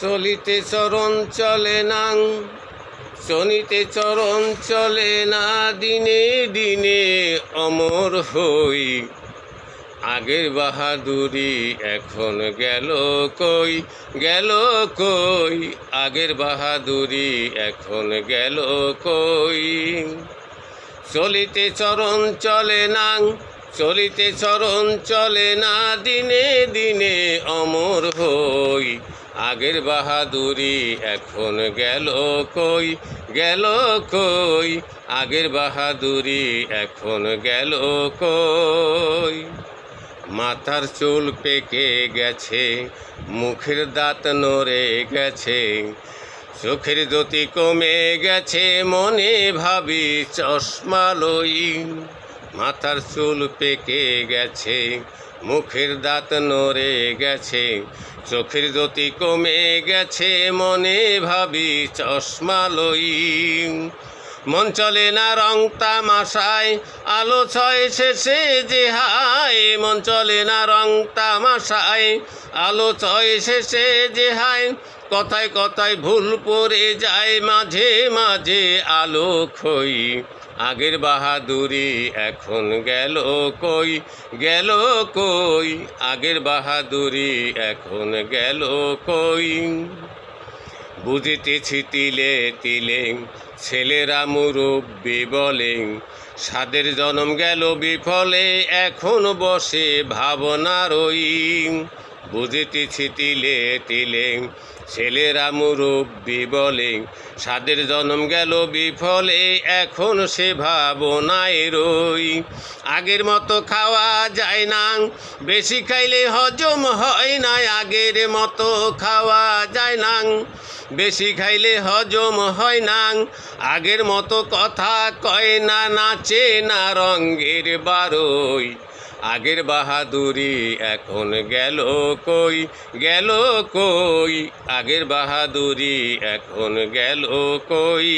চলিতে চরণ চলে না, শনিতে চরণ চলে না, দিনে দিনে অমর হই। আগের বাহাদুরি এখন গেল কই গেল কই? আগের বাহাদুরি এখন গেল কই? চলিতে চরণ চলে না, চলিতে চরণ চলে না, দিনে দিনে অমর হই। আগের বাহাদুরি এখন গেল কই? গেল কই? আগের বাহাদুরি এখন গেল কই? মাথার চুল পেকে গেছে, মুখের দাঁত নড়ে গেছে, চোখের জ্যোতি কমে গেছে, মনে ভাবি চশমা লই। মাথার চুল পেকে গেছে মুখের দাঁত নড়ে গেছে চোখের জ্যোতি কমে গেছে মনে ভাবি চশমা লই। মন চলে না রং তামাশায়, আলো ছয় শেষে যে হায়। মন চলে না রং তামাশায়, আলো ছয় শেষে যে হায়। কথায় কথায় ভুল পড়ে যায়, মাঝে মাঝে আলো খই। আগের বাহাদুরি এখন গেল কই? গেল কই? আগের বাহাদুরি এখন গেল কই? বুঝিতেছি তিলে তিলেং ছেলেরা মুরব্বী বলেং। সাদের জনম গেল বিফলে এখন বসে ভাবনার ওই বুঝিতেছি তিলে তিলে, ছেলেরা মুরব্বী বলে। সাদের জন্ম গেল বিফলে, এখন সে ভাবনায় রই। আগের মতো খাওয়া যায় না, বেশি খাইলে হজম হয় না, আগের মতো খাওয়া যায় না। বেশি খাইলে হজম হয় না, আগের মতো কথা কয় না, নাচে না রঙ্গের বারোই। আগের বাহাদুরি এখন গেল কই? গেল কই? আগের বাহাদুরি এখন গেল কই?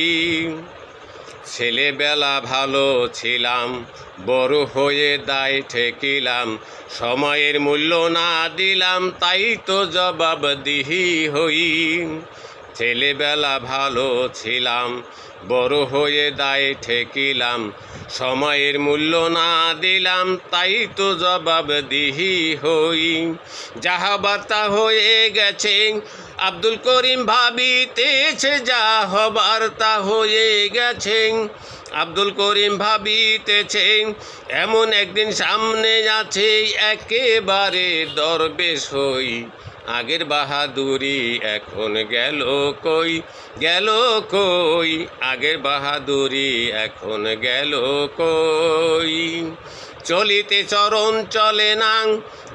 ছেলেবেলা ভালো ছিলাম, বড় হয়ে দায় ঠেকিলাম, সময়ের মূল্য না দিলাম, তাই তো জবাব দিহি হই। ছেলেবেলা ভালো ছিলাম, বড় হয়ে দায় ঠেকিলাম, সময়ের মূল্য না দিলাম, তাই তো জবাব দিহি হই। যাহা বার্তা হয়ে গেছে, আব্দুল করিম ভাবিতেছে যা হবার তা হয়ে গেছে আব্দুল করিম ভাবিতেছেন এমন একদিন সামনে আছে একেবারে দরবেশ হই। আগের বাহাদুরি এখন গেল কই? গেল কই? আগের বাহাদুরি এখন গেল কই? চলিতে চরণ চলে না,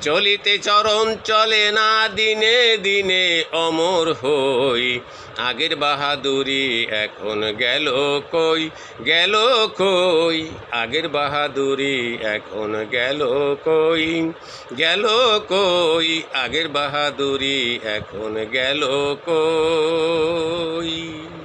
চলিতে চরণ চলে না, দিনে দিনে অমর হই। আগের বাহাদুরি এখন গেল কই গেল কই? আগের বাহাদুরি এখন গেল কই গেল কই? আগের বাহাদুরি এখন গেল কই?